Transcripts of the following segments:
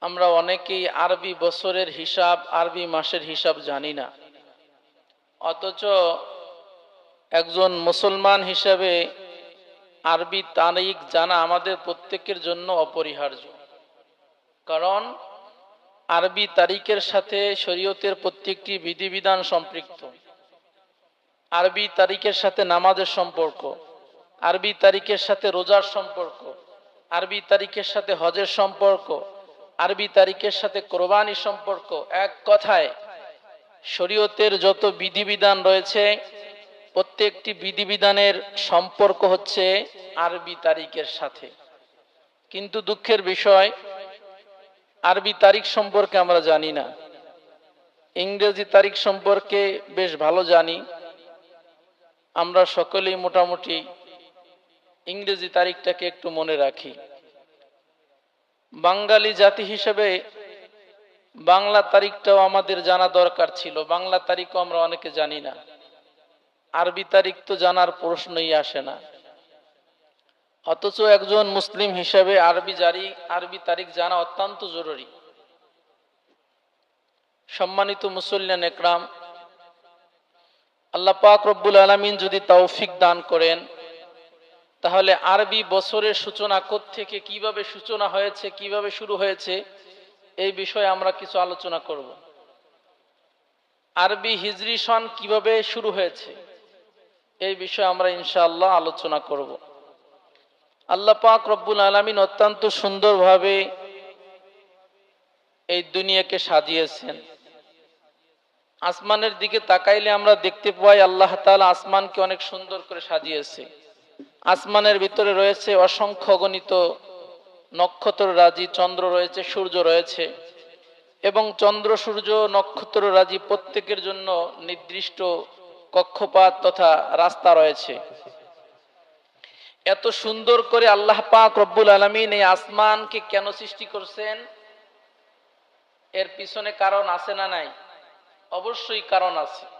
আমরা অনেকেই আরবি বছরের হিসাব, আরবি মাসের হিসাব জানি না। অথচ একজন মুসলমান হিসাবে আরবি তারিখ জানা আমাদের প্রত্যেকের জন্য অপরিহার্য। কারণ আরবি তারিখের সাথে শরীয়তের প্রত্যেকটি বিধিবিধান সম্পৃক্ত। আরবি তারিখের সাথে নামাজের সম্পর্ক, আরবি তারিখের সাথে রোজার সম্পর্ক, আরবি তারিখের সাথে হজের সম্পর্ক আরবি তারিখের সাথে কোরবানি সম্পর্ক এক কথায়, শরীয়তের যত বিধিবিধান রয়েছে, প্রত্যেকটি বিধিবিধানের সম্পর্ক হচ্ছে আরবি তারিখের সাথে। কিন্তু দুঃখের বিষয়, আরবি তারিখ সম্পর্কে আমরা জানি না। ইংরেজি তারিখ সম্পর্কে বেশ ভালো জানি। আমরা সকলেই মোটামুটি ইংরেজি তারিখটাকে একটু মনে রাখি। বাঙালি জাতি হিসেবে বাংলা তারিখটাও আমাদের জানা দরকার ছিল। বাংলা তারিখও আমরা অনেকে জানি না। আরবি তারিখ তো জানার প্রশ্নই আসে না। অথচ একজন মুসলিম হিসেবে আরবি জারি, আরবি তারিখ জানা অত্যন্ত জরুরি। সম্মানিত মুসল্লান একরাম, আল্লাহ পাক রব্বুল আলমিন যদি তৌফিক দান করেন তাহলে আরবি বছরের সূচনা থেকে কীভাবে সূচনা হয়েছে, কীভাবে শুরু হয়েছে, এই বিষয়ে আমরা কিছু আলোচনা করব। আরবি হিজরি সন কীভাবে শুরু হয়েছে, এই বিষয়ে আমরা ইনশাআল্লাহ আলোচনা করব। আল্লাহ পাক রব্বুল আলমিন অত্যন্ত সুন্দরভাবে এই দুনিয়াকে সাজিয়েছেন। আসমানের দিকে তাকাইলে আমরা দেখতে পাই আল্লাহ তালা আসমানকে অনেক সুন্দর করে সাজিয়েছে। আসমানের ভিতরে রয়েছে অসংখ্য গণিত, নক্ষত্র রাজি, চন্দ্র রয়েছে, সূর্য রয়েছে। এবং চন্দ্র, সূর্য, নক্ষত্র রাজি প্রত্যেকের জন্য নির্দিষ্ট কক্ষপাত তথা রাস্তা রয়েছে। এত সুন্দর করে আল্লাহ পাক রব্বুল আলমিন এই আসমানকে কেন সৃষ্টি করছেন? এর পিছনে কারণ আছে না নাই? অবশ্যই কারণ আছে।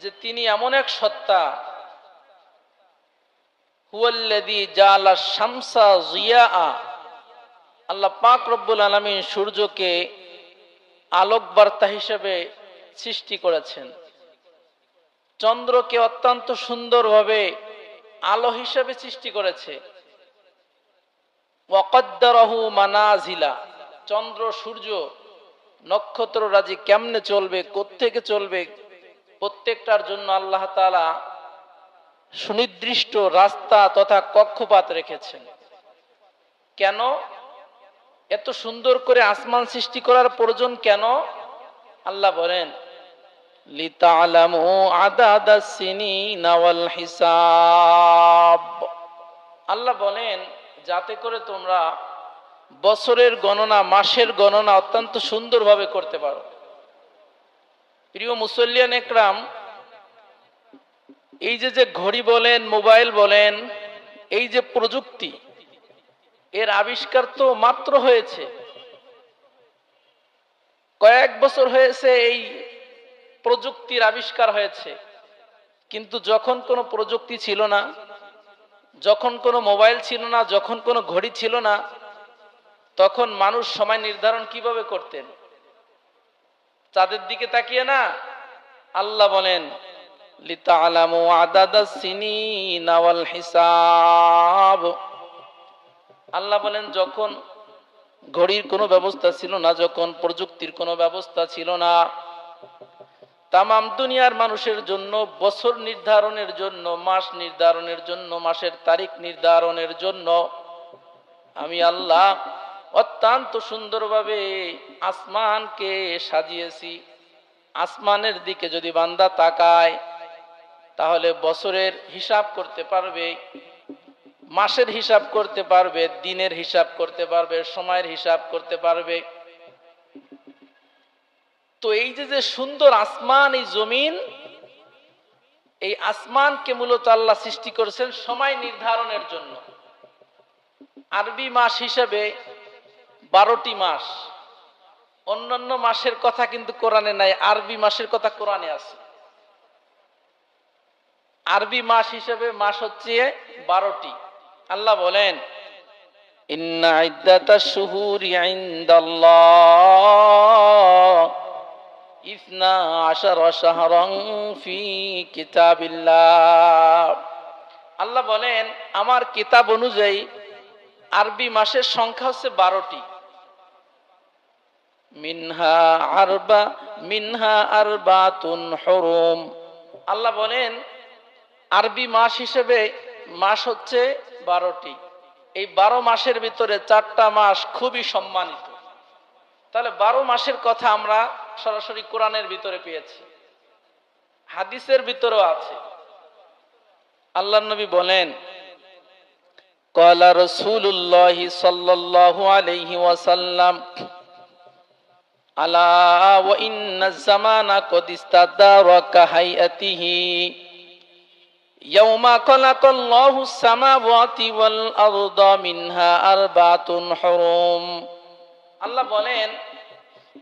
যে তিনি এমন এক সত্তা আল্লাহ পাক রব্বুল আলমী সূর্যকে আলোক বার্তা হিসেবে সৃষ্টি করেছেন। চন্দ্রকে অত্যন্ত সুন্দরভাবে আলো হিসেবে সৃষ্টি করেছে। ওয়াকদ্দারহু মানাজিলা, চন্দ্র সূর্য নক্ষত্র রাজি কেমনে চলবে, কোত্থেকে চলবে প্রত্যেকটার জন্য আল্লাহ তালা সুনির্দিষ্ট রাস্তা তথা কক্ষপাত রেখেছেন। কেন? এত সুন্দর করে আসমান সৃষ্টি করার প্রয়োজন কেন? আল্লাহ বলেন আল্লাহ বলেন, যাতে করে তোমরা বছরের গণনা, মাসের গণনা অত্যন্ত সুন্দরভাবে করতে পারো। প্রিয় মুসল্লিয়ান একরাম, এই যে যে ঘড়ি বলেন, মোবাইল বলেন, এই যে প্রযুক্তি, এর আবিষ্কার তো মাত্র হয়েছে। কয়েক বছর হয়েছে এই প্রযুক্তির আবিষ্কার হয়েছে, কিন্তু যখন কোনো প্রযুক্তি ছিল না, যখন কোনো মোবাইল ছিল না, যখন কোনো ঘড়ি ছিল না, তখন মানুষ সময় নির্ধারণ কীভাবে করতেন? চাঁদের দিকে তাকিয়ে না? আল্লাহ বলেন আল্লাহ বলেন, যখন ঘড়ির কোনো ব্যবস্থা ছিল না, যখন প্রযুক্তির কোনো ব্যবস্থা ছিল না, তামাম দুনিয়ার মানুষের জন্য, বছর নির্ধারণের জন্য, মাস নির্ধারণের জন্য, মাসের তারিখ নির্ধারণের জন্য, আমি আল্লাহ অত্যন্ত সুন্দরভাবে আসমানকে সাজিয়েছি। আসমানের দিকে যদি বান্দা তাকায়, তাহলে বছরের হিসাব করতে পারবে, মাসের হিসাব করতে পারবে, দিনের হিসাব করতে পারবে, সময়ের হিসাব করতে পারবে। তো এই যে যে সুন্দর আসমান, এই জমিন, এই আসমানকে মূলত আল্লাহ সৃষ্টি করেছেন সময় নির্ধারণের জন্য। আরবি মাস হিসেবে বারোটি মাস। অন্যান্য মাসের কথা কিন্তু কোরআনে নাই, আরবি মাসের কথা কোরআনে আছে। আরবি মাস হিসেবে মাস হচ্ছে বারোটি। আল্লাহ বলেন আল্লাহ বলেন, আমার কিতাব অনুযায়ী আরবি মাসের সংখ্যা হচ্ছে বারোটি। আল্লাহ বলেন, আরবি মাস হিসেবে মাস হচ্ছে বারোটি। এই বারো মাসের ভিতরে চারটা মাস খুবই সম্মানিত। তাহলে বারো মাসের কথা আমরা সরাসরি কোরআনের ভিতরে পেয়েছি। হাদিসের ভিতরেও আছে। আল্লাহ নবী বলেন, কলা রসুল্লাহ সাল্লাল্লাহু আলাইহি ওয়াসাল্লাম আল্লাহ বলেন,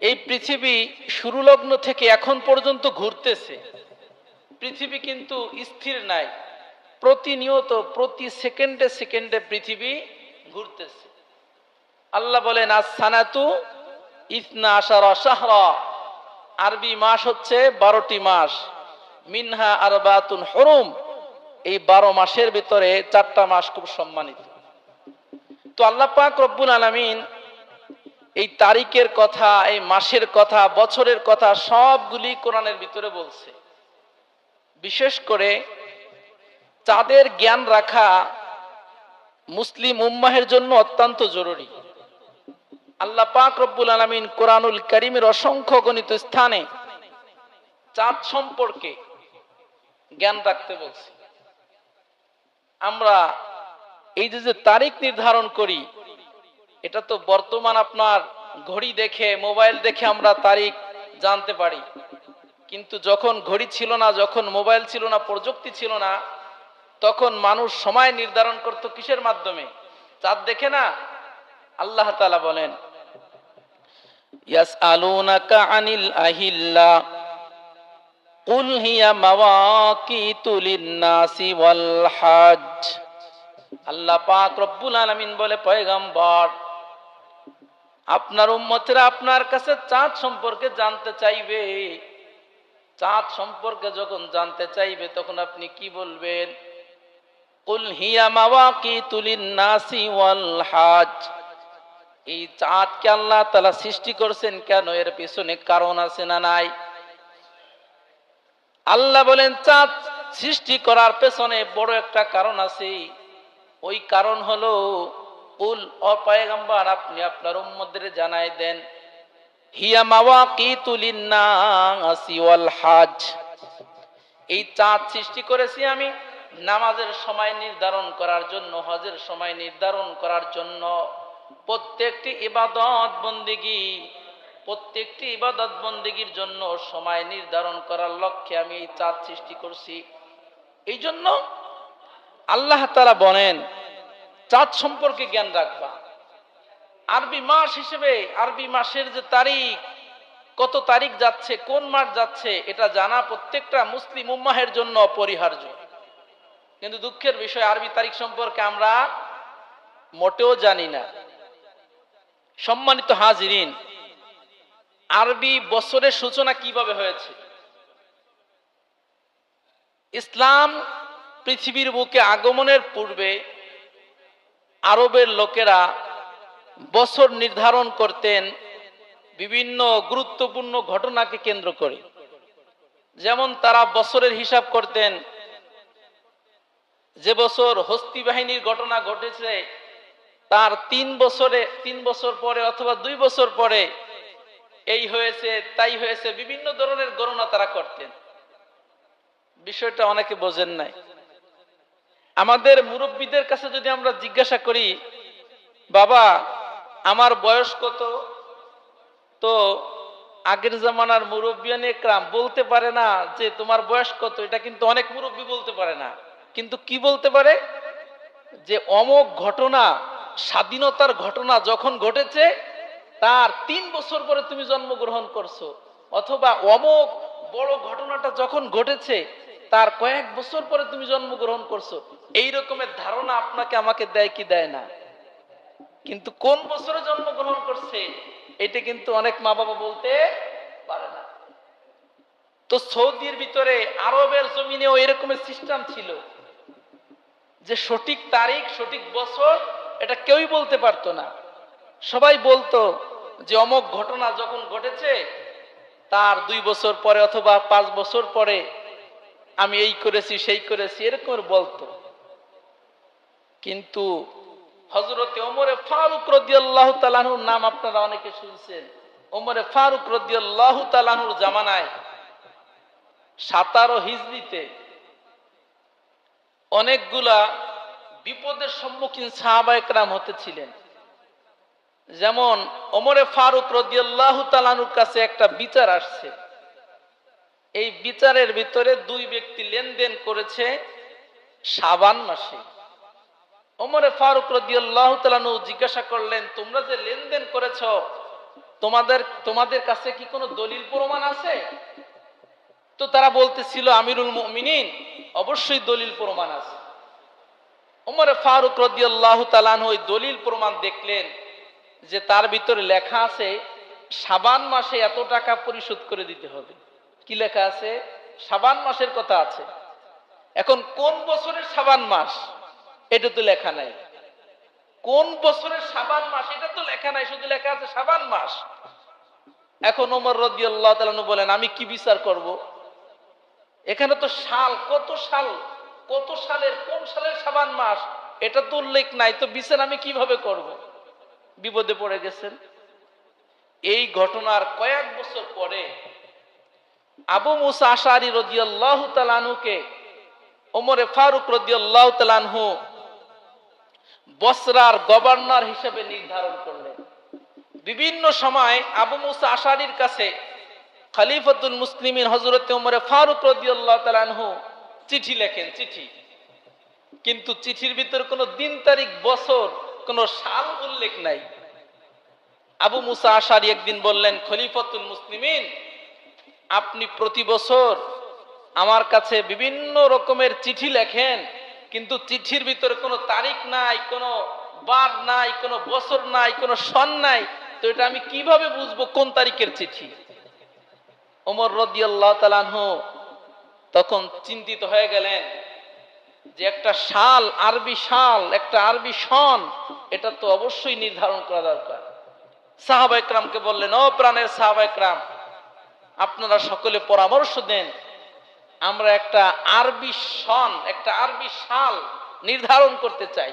এই পৃথিবী শুরু লগ্ন থেকে এখন পর্যন্ত ঘুরতেছে। পৃথিবী কিন্তু স্থির নাই। প্রতিনিয়ত প্রতি সেকেন্ডে সেকেন্ডে পৃথিবী ঘুরতেছে। আল্লাহ বলেন আজ ইসনা আশারা শাহরা। আরবি মাস হচ্ছে বারোটি মাস। মিনহা আরবাতুন হরুম। এই বারো মাসের ভিতরে চারটা মাস খুব সম্মানিত। তো আল্লাহ পাক রব্বুল আলামিন এই তারিখের কথা, এই মাসের কথা, বছরের কথা সবগুলি কোরআনের ভিতরে বলছে। বিশেষ করে চাঁদের জ্ঞান রাখা মুসলিম উম্মাহের জন্য অত্যন্ত জরুরি। আল্লাহ পাক রব্বুল আলমিন কোরআনুল করিমের অসংখ্য গণিত স্থানে চাঁদ সম্পর্কে জ্ঞান রাখতে বলছি। আমরা এই যে তারিখ নির্ধারণ করি, এটা তো বর্তমান আপনার ঘড়ি দেখে, মোবাইল দেখে আমরা তারিখ জানতে পারি। কিন্তু যখন ঘড়ি ছিল না, যখন মোবাইল ছিল না, প্রযুক্তি ছিল না, তখন মানুষ সময় নির্ধারণ করত কিসের মাধ্যমে? চাঁদ দেখে না? আল্লাহ তালা বলেন হিয়া মাওয়াকিতু লিন-নাসি ওয়াল হজ আল্লাহ পাক রব্বুল বলে, পয়গম্বর, আপনার উম্মতেরা আপনার কাছে চাঁদ সম্পর্কে জানতে চাইবে। চাঁদ সম্পর্কে যখন জানতে চাইবে, তখন আপনি কি বলবেন? কুল হিয়া মাওয়াকিতু লিন-নাসি ওয়াল হজ। এই চাঁদকে আল্লাহ তালা সৃষ্টি করছেন কেন? এর পিছনে কারণ আছে না নাই? আল্লাহ বলেন, চাঁদ সৃষ্টি করার পেছনে বড় একটা কারণ আছে। ওই কারণ হলো উল অপায়গাম্বার আপনি আপনার উম্মদের জানাই দেন, হিয়া মাওয়া কি তুলিন্নাসি ওয়াল হাজ। এই চাঁদ সৃষ্টি করেছি আমি নামাজের সময় নির্ধারণ করার জন্য, হজের সময় নির্ধারণ করার জন্য। প্রত্যেকটি ইবাদত বন্দিগি, প্রত্যেকটি ইবাদত বন্দিগির জন্য সময় নির্ধারণ করার লক্ষ্যে আমি এই চাঁদ সৃষ্টি করছি। এই জন্য আল্লাহ তারা বলেন, চাঁদ সম্পর্কে জ্ঞান রাখবা। আরবি মাস হিসেবে, আরবি মাসের যে তারিখ, কত তারিখ যাচ্ছে, কোন মাস যাচ্ছে, এটা জানা প্রত্যেকটা মুসলিম উম্মাহের জন্য অপরিহার্য। কিন্তু দুঃখের বিষয়, আরবি তারিখ সম্পর্কে আমরা মোটেও জানি না। সম্মানিত হাজিরিন, আরবি বছরের সূচনা কীভাবে হয়েছে? ইসলাম পৃথিবীর বুকে আগমনের পূর্বে আরবের লোকেরা বছর নির্ধারণ করতেন বিভিন্ন গুরুত্বপূর্ণ ঘটনাকে কেন্দ্র করে। যেমন তারা বছরের হিসাব করতেন, যে বছর হস্তি বাহিনীর ঘটনা ঘটেছে তার তিন বছরে, তিন বছর পরে অথবা দুই বছর পরে এই হয়েছে, তাই হয়েছে, বিভিন্ন ধরনের গণনা তারা করতেন। বিষয়টা অনেকে বোঝেন নাই। আমাদের মুরব্বীদের কাছে যদি আমরা জিজ্ঞাসা করি, বাবা, আমার বয়স কত? তো আগের জামানার মুরব্বিয়ান একরাম বলতে পারে না যে, তোমার বয়স কত? এটা কিন্তু অনেক মুরব্বী বলতে পারে না। কিন্তু কি বলতে পারে? যে অমক ঘটনা স্বাধীনতার ঘটনা যখন ঘটেছে, তার তিন বছর পরে তুমি জন্মগ্রহণ করছ। অথবা অমক বড় ঘটনাটা যখন ঘটেছে, তার কয়েক বছর পরে তুমি জন্মগ্রহণ করছ। এই রকমের ধারণা আপনাকে আমাকে দেয় কি দেয় না? কিন্তু কোন বছরে জন্মগ্রহণ করছে, এটা কিন্তু অনেক মা বাবা বলতে পারে না। তো সৌদির ভিতরে আরবের জমিনেও এরকমের সিস্টেম ছিল যে সঠিক তারিখ, সঠিক বছর এটা কেউই বলতে পারতো না। সবাই বলতো যে অমক ঘটনা যখন ঘটেছে, তার দুই বছর পরে অথবা পাঁচ বছর পরে আমি এই করেছি, সেই করেছি, এরকম বলতো। কিন্তু হজরতে ওমরে ফারুক রদিয়াল্লাহ তালাহুর নাম আপনারা অনেকে শুনছেন। ওমরে ফারুক রদিয়াল্লাহ তালাহুর জামানায় সাতারো হিজড়িতে অনেকগুলা বিপদের সম্মুখীন সাহাবা একরাম হতেছিলেন যেমন ওমরে ফারুক রদিয়াল্লাহ তালানুর কাছে একটা বিচার আসছে। এই বিচারের ভিতরে দুই ব্যক্তি লেনদেন করেছে সাবান মাসে। ওমরে ফারুক রদিয়াল্লাহ তালানু জিজ্ঞাসা করলেন, তোমরা যে লেনদেন করেছ, তোমাদের তোমাদের কাছে কি কোনো দলিল প্রমাণ আছে? তো তারা বলতেছিল, আমিরুল মুমিনিন, অবশ্যই দলিল প্রমাণ আছে। ওমরে ফারুক রদিয়াল্লাহ তালান ওই দলিল প্রমাণ দেখলেন যে তার ভিতরে লেখা আছে, সাবান মাসে এত টাকা পরিশোধ করে দিতে হবে। কি লেখা আছে? সাবান মাসের কথা আছে। এখন কোন বছরের সাবান মাস? এটা তো লেখা নাই। কোন বছরের সাবান মাস? এটা তো লেখা নাই, শুধু লেখা আছে সাবান মাস। এখন ওমর রদি আল্লাহ তালু বলেন, আমি কি বিচার করব? এখানে তো সাল কত সাল কত সালের, কোন সালের সাবান মাস? এটা তো উল্লেখ নাই, তো বিচার আমি কীভাবে করব? বিপদে পড়ে গেছেন। এই ঘটনার কয়েক বছর পরে আবু মুসা আশারি রদিয়াল্লাহ তালানুকে ওমরে ফারুক রদিয়াল্লাহ তালানহু বসরার গভর্নর হিসেবে নির্ধারণ করলেন। বিভিন্ন সময় আবু মুসা আশারির কাছে খলিফতুল মুসলিমিন হজরত ওমরে ফারুক রদিয়াল্লাহ তালানহু চিঠি লেখেন, চিঠি। কিন্তু চিঠির ভিতরে কোনো দিন, তারিখ, বছর, কোনো সাল উল্লেখ নাই। আবু মুসা আশারি একদিন বললেন, খলিফতুল মুসলিমিন, আপনি প্রতি বছর আমার কাছে বিভিন্ন রকমের চিঠি লেখেন, কিন্তু চিঠির ভিতরে কোনো তারিখ নাই, কোনো বার নাই, কোনো বছর নাই, কোনো সন নাই, তো এটা আমি কীভাবে বুঝব কোন তারিখের চিঠি? ওমর রদিয়াল্লাহ তালানহ তখন চিন্তিত হয়ে গেলেন যে একটা শাল, আরবি শাল, একটা আরবি সন এটা তো অবশ্যই নির্ধারণ করা দরকার। সাহাবা বললেন, ও প্রাণের সাহাবা আপনারা সকলে পরামর্শ দেন, আমরা একটা আরবি সন একটা আরবি শাল নির্ধারণ করতে চাই।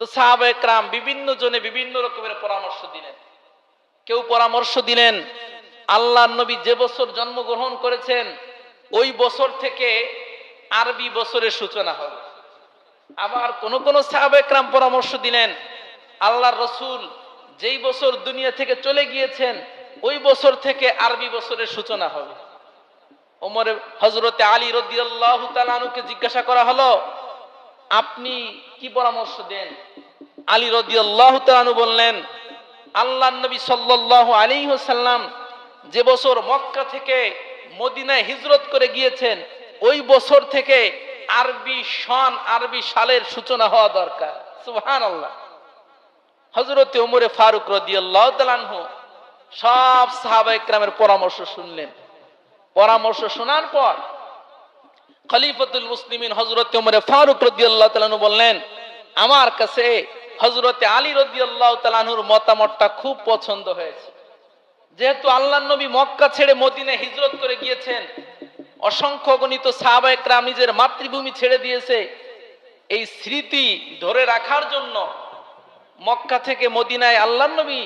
তো সাহাবা একরাম বিভিন্ন জনে বিভিন্ন রকমের পরামর্শ দিলেন। কেউ পরামর্শ দিলেন আল্লাহ নবী যে বছর জন্মগ্রহণ করেছেন ওই বছর থেকে আরবি বছরের সূচনা হবে আবার কোন কোন সাহাবেকরাম পরামর্শ দিলেন, আল্লাহর রসুল যেই বছর দুনিয়া থেকে চলে গিয়েছেন, ওই বছর থেকে আরবি বছরের সূচনা হবে ওমরে হজরতে আলী রদিয়াল্লাহ তালানুকে জিজ্ঞাসা করা হলো, আপনি কি পরামর্শ দেন? আলী তালানু বললেন আল্লাহ নবী সাল্লাহ আলী সাল্লাম যে বছর মক্কা থেকে মদিনায় হিজরত করে গিয়েছেন, ওই বছর থেকে আরবি সন আরবি সালের সূচনা হওয়া দরকার। সুহান আল্লাহ হজরতে ওমরে ফারুক রদিয়াল্লাহ সব সাহাবা ইকরামের পরামর্শ শুনলেন। পরামর্শ শোনার পর খলিফতুল মুসলিমিন হজরত ওমরে ফারুক রদিয়াল্লাহ তালানহু বললেন, আমার কাছে হজরতে আলী রদিয়াল্লাহ তালানহুর মতামতটা খুব পছন্দ হয়েছে। যেহেতু আল্লাহ নবী মক্কা ছেড়ে মদিনে হিজরত করে গিয়েছেন, অসংখ্য গণিত সাহাবা একরাম নিজের মাতৃভূমি ছেড়ে দিয়েছে, এই স্মৃতি ধরে রাখার জন্য মক্কা থেকে মদিনায় আল্লাহ নবী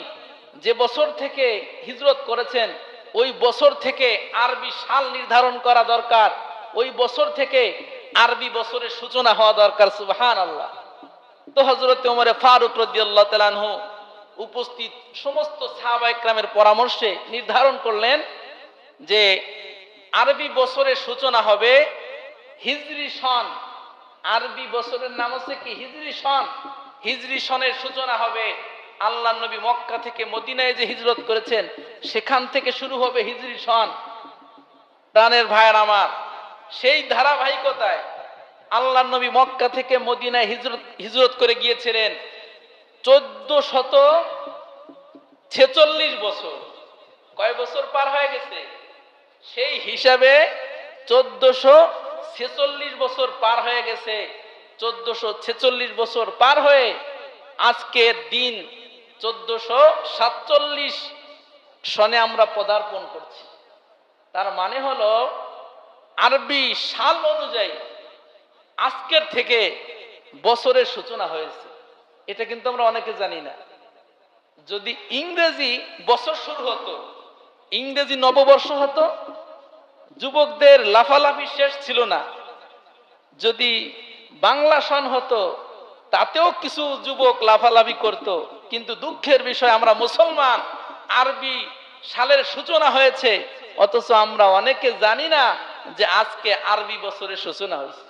যে বছর থেকে হিজরত করেছেন, ওই বছর থেকে আরবি সাল নির্ধারণ করা দরকার, ওই বছর থেকে আরবি বছরের সূচনা হওয়া দরকার সুবহান আল্লাহ তো হজরত উমরে ফারুক রদিয়াল্লাহ তালানহু উপস্থিত সমস্ত সাহাবা একরামের পরামর্শে নির্ধারণ করলেন যে আরবি বছরের সূচনা হবে হিজরি সন। আরবি বছরের নাম হচ্ছে কি? হিজরি সন। হিজরি সনের সূচনা হবে আল্লাহ নবী মক্কা থেকে মদিনায় যে হিজরত করেছেন, সেখান থেকে শুরু হবে হিজরি সন। প্রাণের ভাইয়ের আমার, সেই ধারাবাহিকতায় আল্লাহ নবী মক্কা থেকে মদিনায় হিজরত হিজরত করে গিয়েছিলেন। চোদ্দ শত ছেচল্লিশ বছর। কয় বছর পার হয়ে গেছে? সেই হিসাবে চোদ্দশো ছেচল্লিশ বছর পার হয়ে গেছে। চোদ্দশো ছেচল্লিশ বছর পার হয়ে আজকের দিন চোদ্দশো সাতচল্লিশ সনে আমরা পদার্পণ করছি। তার মানে হলো, আরবি সাল অনুযায়ী আজকের থেকে বছরের সূচনা হয়েছে। এটা কিন্তু আমরা অনেকে জানি না। যদি ইংরেজি বছর শুরু হতো, ইংরেজি নববর্ষ হতো, যুবকদের লাফালাফি শেষ ছিল না। যদি বাংলা সন হতো, তাতেও কিছু যুবক লাফালাফি করত। কিন্তু দুঃখের বিষয়, আমরা মুসলমান, আরবি সালের সূচনা হয়েছে। অথচ আমরা অনেকে জানি না যে আজকে আরবি বছরের সূচনা হয়েছে।